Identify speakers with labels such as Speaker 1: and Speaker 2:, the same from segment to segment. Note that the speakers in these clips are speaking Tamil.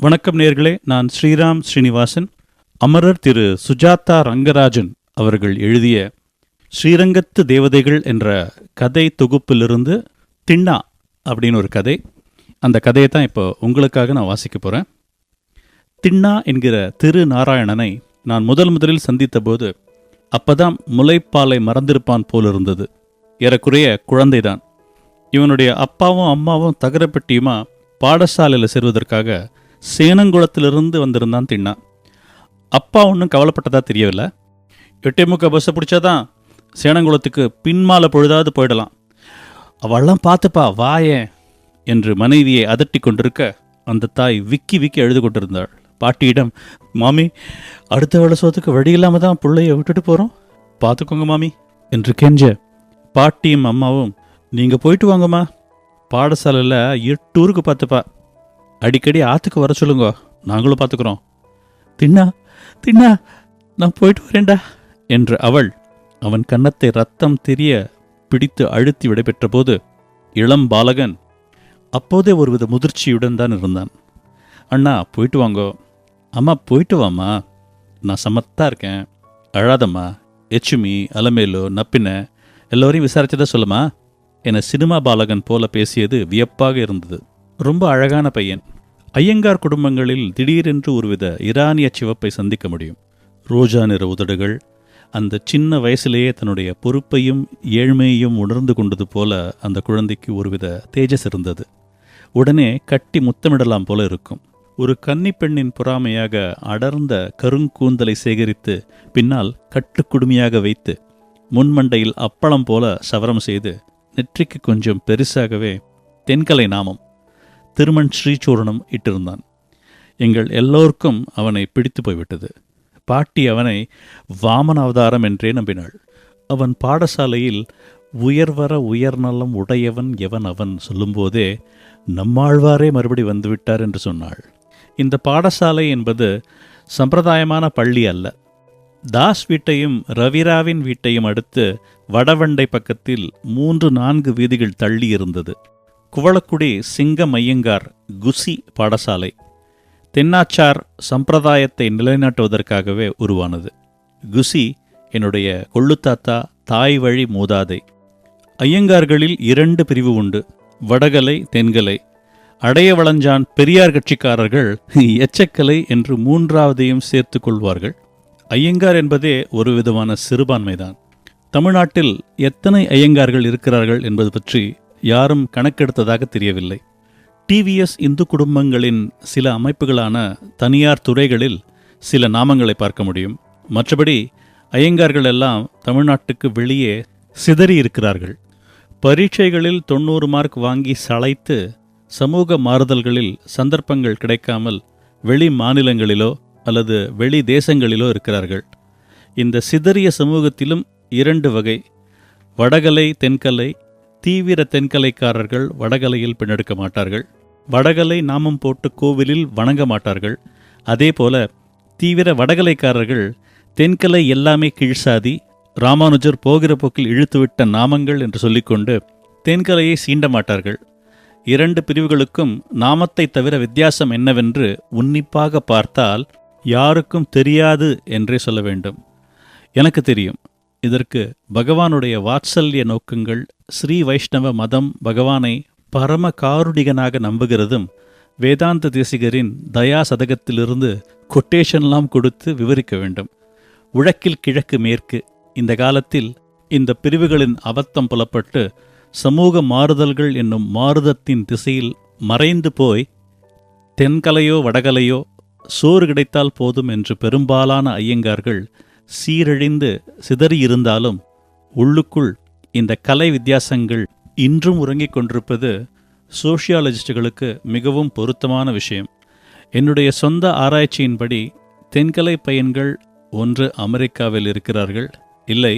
Speaker 1: வணக்கம் நேர்களே நான் ஸ்ரீராம் ஸ்ரீனிவாசன். அமரர் திரு சுஜாதா ரங்கராஜன் அவர்கள் எழுதிய ஸ்ரீரங்கத்து தேவதைகள் என்ற கதை தொகுப்பிலிருந்து திண்ணா அப்படின்னு ஒரு கதை. அந்த கதையை தான் இப்போ உங்களுக்காக நான் வாசிக்க போகிறேன் திண்ணா என்கிற திரு நாராயணனை நான் முதல் முதலில் சந்தித்த போது அப்பதான் முளைப்பாலை மறந்திருப்பான் போல் இருந்தது ஏறக்குறைய குழந்தைதான். இவனுடைய அப்பாவும் அம்மாவும் தகரப்பட்டியுமா பாடசாலையில் செல்வதற்காக சேனங்குளத்திலிருந்து வந்திருந்தான் திண்ணா. அப்பா ஒன்றும் கவலைப்பட்டதா தெரியவில்லை. எட்டே முக்க பஸ்ஸை பிடிச்சாதான் சேனங்குளத்துக்கு பின்மால பொழுதாவது போயிடலாம். அவள்லாம் பார்த்துப்பா வாயேன் என்று மனைவியை அதட்டி கொண்டிருக்க அந்த தாய் விக்கி விக்கி எழுது கொண்டிருந்தாள். பாட்டியிடம் மாமி அடுத்த வேலை சோத்துக்கு வழி இல்லாமல் தான் பிள்ளைய விட்டுட்டு போகிறோம் பார்த்துக்கோங்க மாமி என்று கெஞ்ச பாட்டியும் அம்மாவும் நீங்கள் போயிட்டு வாங்கம்மா. பாடசாலையில் எட்டு ஊருக்கு பார்த்துப்பா. அடிக்கடி ஆற்றுக்கு வர சொல்லுங்க. நாங்களும் பார்த்துக்குறோம் தின்னா தின்னா நான் போயிட்டு வரேன்டா என்று அவள் அவன் கன்னத்தை ரத்தம் தெரிய பிடித்து அழுத்தி விடைபெற்ற போது இளம் பாலகன் அப்போதே ஒருவித முதிர்ச்சியுடன் தான் இருந்தான். அண்ணா போயிட்டு வாங்கோ. அம்மா போயிட்டு வாம்மா. நான் சமத்தா இருக்கேன். அழாதம்மா. எச்சுமி அலமேலு நப்பின எல்லோரையும் விசாரிச்சதா சொல்லுமா? என சினிமா பாலகன் போல பேசியது வியப்பாக இருந்தது. ரொம்ப அழகான பையன். ஐயங்கார் குடும்பங்களில் திடீரென்று ஒருவித இரானிய சிவப்பை சந்திக்க முடியும். ரோஜா நிற உதடுகள் அந்த சின்ன வயசிலேயே தன்னுடைய பொறுப்பையும் ஏழ்மையையும் உணர்ந்து கொண்டது போல அந்த குழந்தைக்கு ஒருவித தேஜஸ் இருந்தது. உடனே கட்டி முத்தமிடலாம் போல இருக்கும். ஒரு கன்னிப் பெண்ணின் பொறாமையாக அடர்ந்த கருங்கூந்தலை சேகரித்து பின்னால் கட்டுக்குடுமையாக வைத்து முன்மண்டையில் அப்பளம் போல சவரம் செய்து நெற்றிக்கு கொஞ்சம் பெருசாகவே தென்கலை நாமம் திருமண் ஸ்ரீசூரணம் இட்டிருந்தான். எங்கள் எல்லோருக்கும் அவனை பிடித்து போய்விட்டது. பாட்டி அவனை வாமன அவதாரம் என்றே நம்பினாள். அவன் பாடசாலையில் உயர்வர உயர்நலம் உடையவன் எவன் அவன் சொல்லும்போதே நம்மாழ்வாரே மறுபடி வந்துவிட்டார் என்று சொன்னாள். இந்த பாடசாலை என்பது சம்பிரதாயமான பள்ளி அல்ல. தாஸ் வீட்டையும் ரவிராவின் வீட்டையும் அடுத்து வடவண்டை பக்கத்தில் மூன்று நான்கு வீதிகள் தள்ளி இருந்தது. குவளக்குடி சிங்கம் ஐயங்கார் குசி பாடசாலை தென்னாச்சார் சம்பிரதாயத்தை நிலைநாட்டுவதற்காகவே உருவானது. குசி என்னுடைய கொள்ளுத்தாத்தா தாய் வழி மூதாதை. ஐயங்கார்களில் இரண்டு பிரிவு உண்டு வடகலை தென்கலை. அடைய வளஞ்சான் பெரியார் கட்சிக்காரர்கள் எச்சக்கலை என்று மூன்றாவதையும் சேர்த்து கொள்வார்கள். ஐயங்கார் என்பதே ஒரு விதமான சிறுபான்மைதான். தமிழ்நாட்டில் எத்தனை ஐயங்கார்கள் இருக்கிறார்கள் என்பது பற்றி யாரும் கணக்கெடுத்ததாக தெரியவில்லை. டிவிஎஸ் இந்து குடும்பங்களின் சில அமைப்புகளான தனியார் துறைகளில் சில நாமங்களை பார்க்க முடியும். மற்றபடி ஐயங்கார்கள் எல்லாம் தமிழ்நாட்டுக்கு வெளியே சிதறி இருக்கிறார்கள். பரீட்சைகளில் தொண்ணூறு மார்க் வாங்கி சளைத்து சமூக மாறுதல்களில் சந்தர்ப்பங்கள் கிடைக்காமல் வெளி மாநிலங்களிலோ அல்லது வெளி தேசங்களிலோ இருக்கிறார்கள். இந்த சிதறிய சமூகத்திலும் இரண்டு வகை வடகலை தென்கலை தீவிர தென்கலைக்காரர்கள் வடகலையில் பின்னெடுக்க மாட்டார்கள். வடகலை நாமம் போட்டு கோவிலில் வணங்க மாட்டார்கள். அதே போல தீவிர வடகலைக்காரர்கள் தென்கலை எல்லாமே கீழ்சாதி ராமானுஜர் போகிற போக்கில் இழுத்துவிட்ட நாமங்கள் என்று சொல்லிக்கொண்டு தென்கலையை சீண்ட மாட்டார்கள். இரண்டு பிரிவுகளுக்கும் நாமத்தை தவிர வித்தியாசம் என்னவென்று உன்னிப்பாக பார்த்தால் யாருக்கும் தெரியாது என்றே சொல்ல வேண்டும். எனக்கு தெரியும். இதற்கு பகவானுடைய வாத்சல்ய நோக்கங்கள் ஸ்ரீ வைஷ்ணவ மதம் பகவானை பரம காருணிகனாக நம்புகிறதும் வேதாந்த தேசிகரின் தயா சதகத்திலிருந்து கொட்டேஷன்லாம் கொடுத்து விவரிக்க வேண்டும். உழக்கில் கிழக்கு மேற்கு இந்த காலத்தில் இந்த பிரிவுகளின் அவத்தம் புலப்பட்டு சமூக மாறுதல்கள் என்னும் மாறுதத்தின் திசையில் மறைந்து போய் தென்கலையோ வடகலையோ சோறு கிடைத்தால் போதும் என்று பெரும்பாலான ஐயங்கார்கள் சீரழிந்து சிதறியிருந்தாலும் உள்ளுக்குள் இந்த கலை வித்தியாசங்கள் இன்றும் உறங்கிக் கொண்டிருப்பது சோஷியாலஜிஸ்டுகளுக்கு மிகவும் பொருத்தமான விஷயம். என்னுடைய சொந்த ஆராய்ச்சியின்படி தென்கலை பையன்கள் ஒன்று அமெரிக்காவில் இருக்கிறார்கள் இல்லை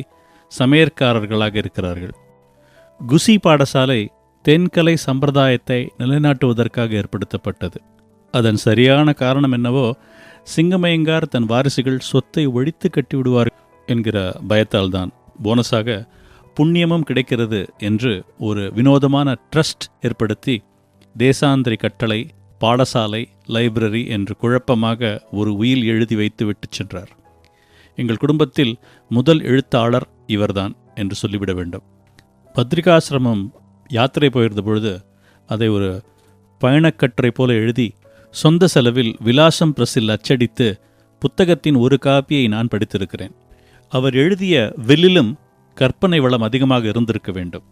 Speaker 1: சமையற்காரர்களாக இருக்கிறார்கள். குசி பாடசாலை தென்கலை சம்பிரதாயத்தை நிலைநாட்டுவதற்காக ஏற்படுத்தப்பட்டது. அதன் சரியான காரணம் என்னவோ சிங்கமயங்கார் தன் வாரிசுகள் சொத்தை ஒழித்து கட்டிவிடுவார் என்கிற பயத்தால்தான். போனஸாக புண்ணியமும் கிடைக்கிறது என்று ஒரு வினோதமான ட்ரஸ்ட் ஏற்படுத்தி தேசாந்திரி கட்டளை பாடசாலை லைப்ரரி என்று குழப்பமாக ஒரு உயில் எழுதி வைத்து விட்டுச் சென்றார். எங்கள் குடும்பத்தில் முதல் எழுத்தாளர் இவர்தான் என்று சொல்லிவிட வேண்டும். பத்ரிகாசிரமம் யாத்திரை போயிருந்த பொழுது அதை ஒரு பயணக்கட்டுரை போல எழுதி சொந்த செலவில் விலாசம் பிரஸில் அச்சடித்து புத்தகத்தின் ஒரு காப்பியை நான் படித்திருக்கிறேன். அவர் எழுதிய வில்லிலும் கற்பனை வளம் அதிகமாக இருந்திருக்க வேண்டும்.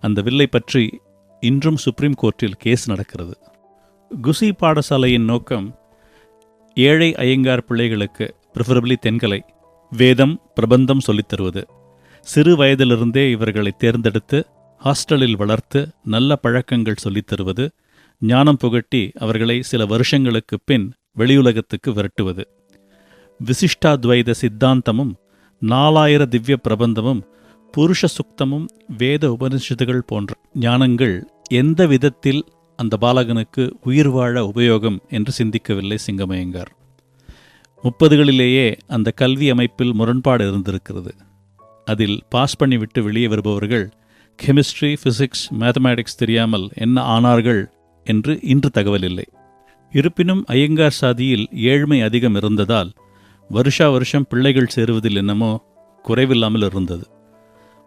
Speaker 1: அந்த வில்லை பற்றி இன்றும் சுப்ரீம் கோர்ட்டில் கேஸ் நடக்கிறது. குசி பாடசாலையின் நோக்கம் ஏழை ஐயங்கார் பிள்ளைகளுக்கு ப்ரிஃபரபிளி தென்கலை வேதம் பிரபந்தம் சொல்லித் தருவது. சிறு வயதிலிருந்தே இவர்களை தேர்ந்தெடுத்து ஹாஸ்டலில் வளர்த்து நல்ல பழக்கங்கள் சொல்லித் தருவது ஞானம் புகட்டி அவர்களை சில வருஷங்களுக்கு பின் வெளியுலகத்துக்கு விரட்டுவது. விசிஷ்டாத்வைத சித்தாந்தமும் நாலாயிர திவ்ய பிரபந்தமும் புருஷ சுக்தமும் வேத உபனிஷத்துகள் போன்ற ஞானங்கள் எந்த விதத்தில் அந்த பாலகனுக்கு உயிர் வாழ உபயோகம் என்று சிந்திக்கவில்லை சிங்கமயங்கார். முப்பதுகளிலேயே அந்த கல்வி அமைப்பில் முரண்பாடு இருந்திருக்கிறது. அதில் பாஸ் பண்ணிவிட்டு வெளியே வருபவர்கள் கெமிஸ்ட்ரி ஃபிசிக்ஸ் மேத்தமேட்டிக்ஸ் தெரியாமல் என்ன ஆனார்கள் என்று இன்று தகவல் இல்லை இருப்பினும் ஐயங்கார் சாதியில் ஏழ்மை அதிகம் இருந்ததால் வருஷா வருஷம் பிள்ளைகள் சேருவதில் என்னமோ குறைவில்லாமல் இருந்தது.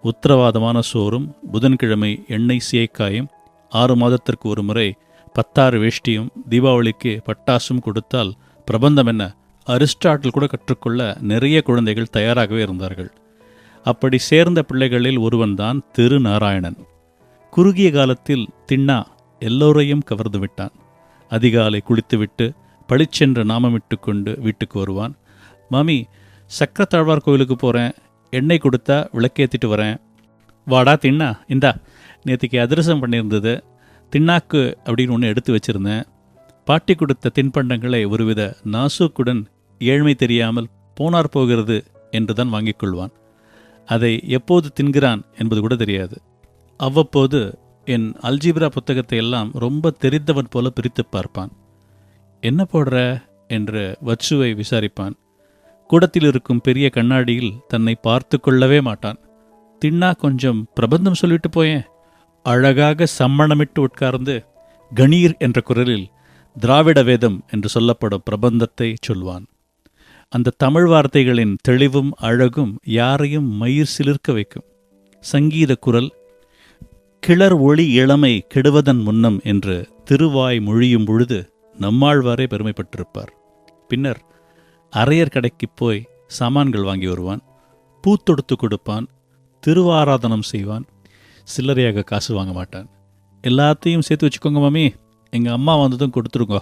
Speaker 1: உத்தரவாதமான சோறும் புதன்கிழமை எண்ணெய் சேக்காயும் ஆறு மாதத்திற்கு ஒரு முறை பத்தாறு வேஷ்டியும் தீபாவளிக்கு பட்டாசும் கொடுத்தால் பிரபந்தம் என்ன? அரிஸ்டாட்டில் கூட கற்றுக்கொள்ள நிறைய குழந்தைகள் தயாராகவே இருந்தார்கள். அப்படி சேர்ந்த பிள்ளைகளில் ஒருவன்தான் திரு நாராயணன் குறுகிய காலத்தில் திண்ணா எல்லோரையும் கவர்ந்து விட்டான். அதிகாலை குளித்துவிட்டு பளிச்சென்று நாமமிட்டு கொண்டு வீட்டுக்கு வருவான். மாமி சக்கரத்தாழ்வார் கோயிலுக்கு போகிறேன் எண்ணெய் கொடுத்தா விளக்கேற்றிட்டு வரேன். வாடா தின்னா. இந்தா. நேற்றுக்கு அதிரசம் பண்ணியிருந்தது. திண்ணாக்கு அப்படின்னு ஒன்று எடுத்து வச்சிருந்தேன். பாட்டி கொடுத்த தின்பண்டங்களை ஒருவித நாசூக்குடன் ஏழ்மை தெரியாமல் போனார் போகிறது என்று தான் வாங்கிக் கொள்வான். அதை எப்போது தின்கிறான்? என்பது கூட தெரியாது. அவ்வப்போது என் அல்ஜிப்ரா புத்தகத்தை எல்லாம் ரொம்ப தெரிந்தவன் போல பிரித்து பார்ப்பான். என்ன போடுற? என்று வச்சுவை விசாரிப்பான். கூடத்தில் இருக்கும் பெரிய கண்ணாடியில் தன்னை பார்த்து கொள்ளவே மாட்டான். தின்னா கொஞ்சம் பிரபந்தம் சொல்லிட்டு போயேன் அழகாக சம்மணமிட்டு உட்கார்ந்து கணீர் என்ற குரலில் திராவிட வேதம் என்று சொல்லப்படும் பிரபந்தத்தை சொல்வான். அந்த தமிழ் வார்த்தைகளின் தெளிவும் அழகும் யாரையும் மயிர் சிலிர்க்க வைக்கும். சங்கீத குரல் கிளர் ஒளி இளமை கெடுவதன் முன்னம் என்று திருவாய் மொழியும் பொழுது நம்மாழ்வாரே பெருமைப்பட்டிருப்பார். பின்னர் அரையர் கடைக்கு போய் சாமான்கள் வாங்கி வருவான் பூ தொடுத்து கொடுப்பான் திருவாராதனம் செய்வான் சில்லறையாக காசு வாங்க மாட்டான். எல்லாத்தையும் சேர்த்து வச்சுக்கோங்க மாமி எங்கள் அம்மா வந்ததும் கொடுத்துருங்கோ.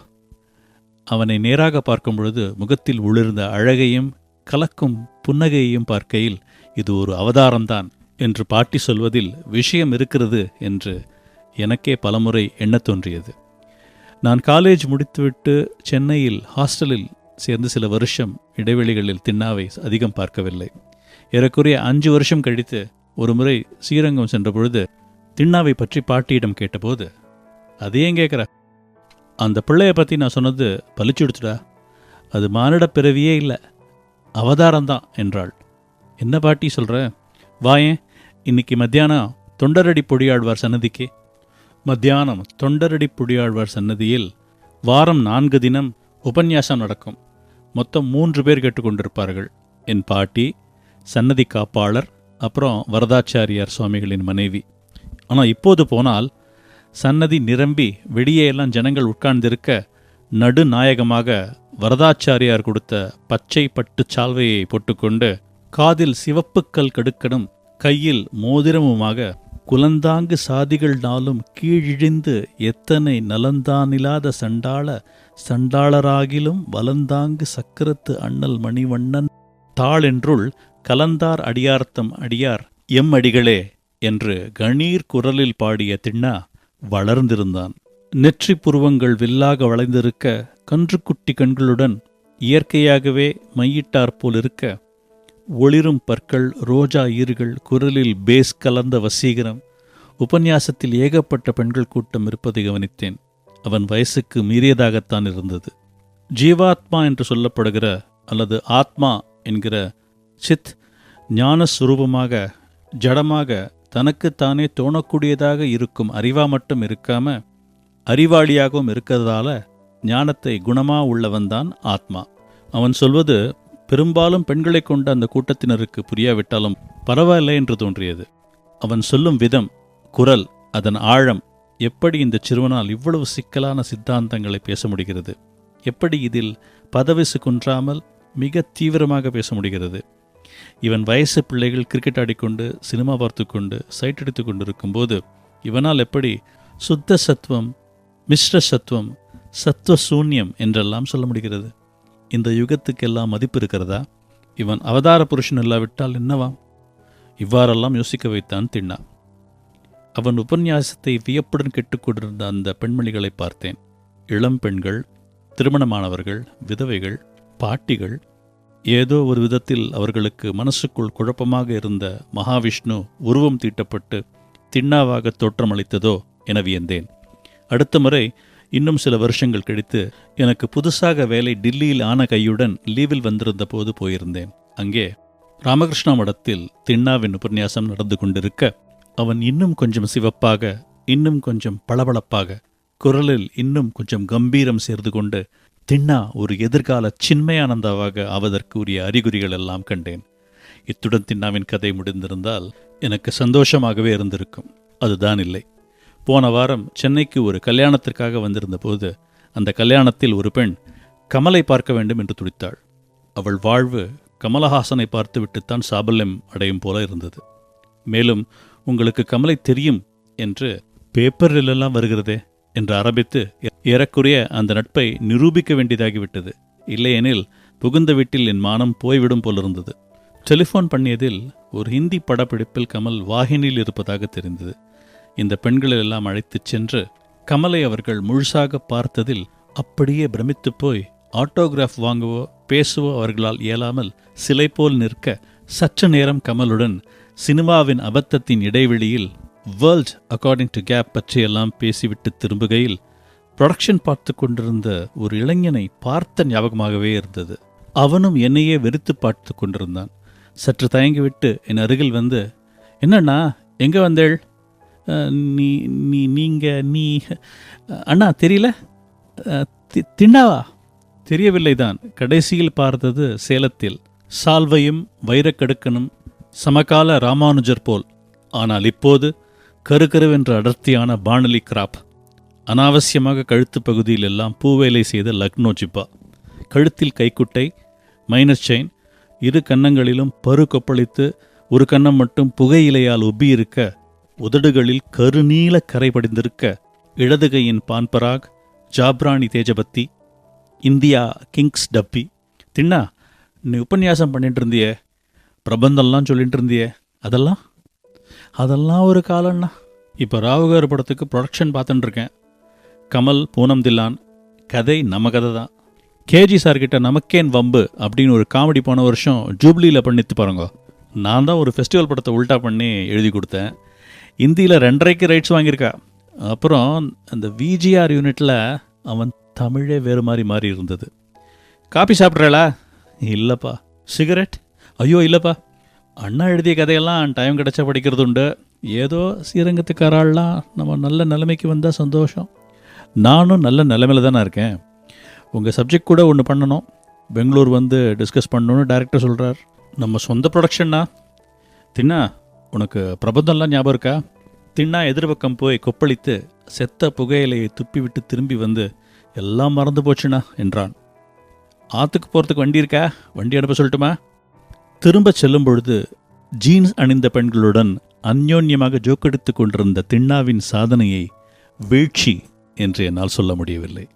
Speaker 1: அவனை நேராக பார்க்கும் பொழுது முகத்தில் உளிர்ந்த அழகையும் கலக்கும் புன்னகையையும் பார்க்கையில் இது ஒரு அவதாரம்தான். என்று பாட்டி சொல்வதில் விஷயம் இருக்கிறது என்று எனக்கே பலமுறை எண்ணத் தோன்றியது. நான் காலேஜ் முடித்துவிட்டு சென்னையில் ஹாஸ்டலில் சேர்ந்து சில வருஷம் இடைவெளிகளில் திண்ணாவை அதிகம் பார்க்கவில்லை. ஏறக்குறைய அஞ்சு வருஷம் கழித்து ஒரு முறை ஸ்ரீரங்கம் சென்ற பொழுது திண்ணாவை பற்றி பாட்டியிடம் கேட்டபோது அது ஏன் கேட்குற? அந்த பிள்ளைய பற்றி நான் சொன்னது பளிச்சுடுத்துடா அது மானிட பிறவியே இல்லை. அவதாரம்தான் என்றாள். என்ன பாட்டி சொல்கிற வாயேன் இன்னைக்கு மத்தியானம் தொண்டரடி பொடியாழ்வார் சன்னதிக்கு. மத்தியானம் தொண்டரடி பொடியாழ்வார் சன்னதியில் வாரம் நான்கு தினம் உபன்யாசம் நடக்கும். மொத்தம் மூன்று பேர் கேட்டுக்கொண்டிருப்பார்கள். என் பாட்டி சன்னதி காப்பாளர் அப்புறம் வரதாச்சாரியார் சுவாமிகளின் மனைவி. ஆனால் இப்போது போனால் சன்னதி நிரம்பி வெளியே எல்லாம் ஜனங்கள் உட்கார்ந்திருக்க நடுநாயகமாக வரதாச்சாரியார் கொடுத்த பச்சை பட்டு சால்வையை போட்டுக்கொண்டு காதில் சிவப்புக்கல் கடுக்கடும் கையில் மோதிரமுமாக குலந்தாங்கு சாதிகள் நாளும் கீழிழிந்து எத்தனை நலந்தானிலாத சண்டாள சண்டாளராகிலும் வலந்தாங்கு சக்கரத்து அண்ணல் மணிவண்ணன் தாளென்றுள் கலந்தார் அடியார்த்தம் அடியார் எம் அடிகளே என்று கணீர் குரலில் பாடிய திண்ணா வளர்ந்திருந்தான். நெற்றி புருவங்கள் வில்லாக வளைந்திருக்க கன்றுக்குட்டி கண்களுடன் இயற்கையாகவே மையிட்டாற்போல் இருக்க ஒளிரும் பற்கள் ரோஜா ஈறுகள் குரலில் பேஸ் கலந்த வசீகரம் உபன்யாசத்தில் ஏகப்பட்ட பெண்கள் கூட்டம் இருப்பதை கவனித்தேன். அவன் வயசுக்கு மீறியதாகத்தான் இருந்தது. ஜீவாத்மா என்று சொல்லப்படுகிற அல்லது ஆத்மா என்கிற சித் ஞான சுரூபமாக ஜடமாக தனக்குத்தானே தோணக்கூடியதாக இருக்கும் அறிவா மட்டும் இருக்காம அறிவாளியாகவும் இருக்கிறதால ஞானத்தை குணமா உள்ளவன்தான் ஆத்மா. அவன் சொல்வது பெரும்பாலும் பெண்களை கொண்ட அந்த கூட்டத்தினருக்கு புரியாவிட்டாலும் பரவாயில்லை என்று தோன்றியது. அவன் சொல்லும் விதம் குரல் அதன் ஆழம் எப்படி இந்த சிறுவனால் இவ்வளவு சிக்கலான சித்தாந்தங்களை பேச முடிகிறது? எப்படி இதில் பதவிசு குன்றாமல் மிக தீவிரமாக பேச முடிகிறது? இவன் வயசு பிள்ளைகள் கிரிக்கெட் ஆடிக்கொண்டு சினிமா பார்த்து கொண்டு சைட் அடித்து கொண்டிருக்கும்போது இவனால் எப்படி சுத்த சத்துவம் மிஸ்ர சத்துவம் சத்துவ சூன்யம் என்றெல்லாம் சொல்ல முடிகிறது? இந்த யுகத்துக்கெல்லாம் மதிப்பு இருக்கிறதா? இவன் அவதார புருஷன் இல்லாவிட்டால் என்னவாம் இவ்வாறெல்லாம் யோசிக்க வைத்தான் திண்ணா. அவன் உபன்யாசத்தை வியப்புடன் கேட்டுக்கொண்டிருந்த அந்த பெண்மணிகளை பார்த்தேன். இளம் பெண்கள் திருமணமானவர்கள் விதவைகள் பாட்டிகள். ஏதோ ஒரு விதத்தில் அவர்களுக்கு மனசுக்குள் குழப்பமாக இருந்த மகாவிஷ்ணு உருவம் தீட்டப்பட்டு திண்ணாவாக தோற்றமளித்ததோ என வியந்தேன். அடுத்த முறை இன்னும் சில வருஷங்கள் கழித்து எனக்கு புதுசாக வேலை டில்லியில் ஆன கையுடன் லீவில் வந்திருந்த போது போயிருந்தேன். அங்கே ராமகிருஷ்ணா மடத்தில் திண்ணாவின் உபன்யாசம் நடந்து கொண்டிருக்க அவன் இன்னும் கொஞ்சம் சிவப்பாக இன்னும் கொஞ்சம் பளபளப்பாக குரலில் இன்னும் கொஞ்சம் கம்பீரம் சேர்ந்து கொண்டு திண்ணா ஒரு எதிர்கால சின்மயானந்தாவாக ஆவதற்கு உரிய அறிகுறிகள் எல்லாம் கண்டேன். இத்துடன் திண்ணாவின் கதை முடிந்திருந்தால் எனக்கு சந்தோஷமாகவே இருந்திருக்கும். அதுதான் இல்லை. போன வாரம் சென்னைக்கு ஒரு கல்யாணத்திற்காக வந்திருந்த போது அந்த கல்யாணத்தில் ஒரு பெண் கமலை பார்க்க வேண்டும் என்று துடித்தாள். அவள் வாழ்வு கமலஹாசனை பார்த்துவிட்டுத்தான் சாபல்யம் அடையும் போல இருந்தது. மேலும் உங்களுக்கு கமலை தெரியும் என்று பேப்பரிலெல்லாம் வருகிறதே என்று ஆரம்பித்து ஏறக்குறைய அந்த நட்பை நிரூபிக்க வேண்டியதாகிவிட்டது. இல்லையெனில் புகுந்த வீட்டில் என் மானம் போய்விடும் போலிருந்தது. டெலிஃபோன் பண்ணியதில் ஒரு ஹிந்தி படப்பிடிப்பில் கமல் வாகினியில் இருப்பதாக தெரிந்தது. இந்த பெண்களை எல்லாம் அழைத்துச் சென்று கமலை அவர்கள் முழுசாக பார்த்ததில் அப்படியே பிரமித்துப் போய் ஆட்டோகிராஃப் வாங்கவோ பேசவோ அவர்களால் இயலாமல் சிலை போல் நிற்க சற்று நேரம் கமலுடன் சினிமாவின் அபத்தத்தின் இடைவெளியில் வேர்ல்ட் அக்கார்டிங் டு கேப் பற்றியெல்லாம் பேசிவிட்டு திரும்புகையில் ப்ரொடக்ஷன் பார்த்து கொண்டிருந்த ஒரு இளைஞனை பார்த்த ஞாபகமாகவே இருந்தது. அவனும் என்னையே வெறுத்து பார்த்து கொண்டிருந்தான். சற்று தயங்கிவிட்டு என் அருகில் வந்து என்னண்ணா எங்கே வந்தேள்? நீ நீ நீங்கள் நீ அண்ணா தெரியல? தி- திண்ணாவா தெரியவில்லை தான் கடைசியில் பார்த்தது சேலத்தில். சால்வையும் வைரக்கடுக்கனும் சமகால ராமானுஜர் போல். ஆனால் இப்போது கருகருவென்ற அடர்த்தியான பானலி கிராப். அனாவசியமாக கழுத்து பகுதியில் எல்லாம் பூவேலை செய்த லக்னோ ஜிப்பா. கழுத்தில் கைக்குட்டை மைனஸ் செயின் இரு கன்னங்களிலும் பரு கொப்பளித்து ஒரு கன்னம் மட்டும் புகையிலையால் ஒப்பியிருக்க உதடுகளில் கருநீல கரை படிந்திருக்க இடதுகையின் பான்பராக் ஜாப்ராணி தேஜபத்தி இந்தியா கிங்ஸ் டப்பி. தின்னா நீ உபன்யாசம் பண்ணிட்டு இருந்திய பிரபந்தம்லாம் சொல்லிட்டு இருந்திய அதெல்லாம்? அதெல்லாம் ஒரு காலம்ண்ணா. இப்போ ராவுகார் படத்துக்கு ப்ரொடக்ஷன் பார்த்துட்டுருக்கேன் கமல் பூனம் தில்லான் கதை நம்ம கதை தான். கேஜி சார்கிட்ட நமக்கேன் வம்பு அப்படின்னு ஒரு காமெடி போன வருஷம் ஜூப்ளியில் பண்ணித்து பாருங்க. நான் தான் ஒரு ஃபெஸ்டிவல் படத்தை உல்டா பண்ணி எழுதி கொடுத்தேன். இந்தியில் ரெண்டரைக்கு ரைட்ஸ் வாங்கியிருக்கா. அப்புறம் அந்த விஜிஆர் யூனிட்டில் அவன் தமிழே வேறு மாதிரி மாறி இருந்தது. காபி சாப்பிட்றலா இல்லைப்பா. சிகரெட் ஐயோ இல்லைப்பா. அண்ணா எழுதிய கதையெல்லாம் டைம் கிடச்சா படிக்கிறது உண்டு. ஏதோ ஸ்ரீரங்கத்துக்காராள்லாம் நம்ம நல்ல நிலைமைக்கு வந்தால் சந்தோஷம். நானும் நல்ல நிலைமையில் தானே இருக்கேன். உங்கள் சப்ஜெக்ட் கூட ஒன்று பண்ணணும். பெங்களூர் வந்து டிஸ்கஸ் பண்ணணும்னு டேரக்டர் சொல்கிறார் நம்ம சொந்த ப்ரொடக்ஷன்னா தின்னா உனக்கு பிரபந்தம்லாம் ஞாபகம் இருக்கா? தின்னா எதிர்பக்கம் போய் கொப்பளித்து செத்த புகையிலையை துப்பிவிட்டு திரும்பி வந்து எல்லாம் மறந்து போச்சுண்ணா என்றான். ஆற்றுக்கு போகிறதுக்கு வண்டி இருக்கா? வண்டி அனுப்ப சொல்லட்டுமா? திரும்ப செல்லும் பொழுது ஜீன்ஸ் அணிந்த பெண்களுடன் அந்யோன்யமாக ஜோக்கெடுத்து கொண்டிருந்த திண்ணாவின் சாதனையை வீழ்ச்சி என்று என்னால் சொல்ல முடியவில்லை.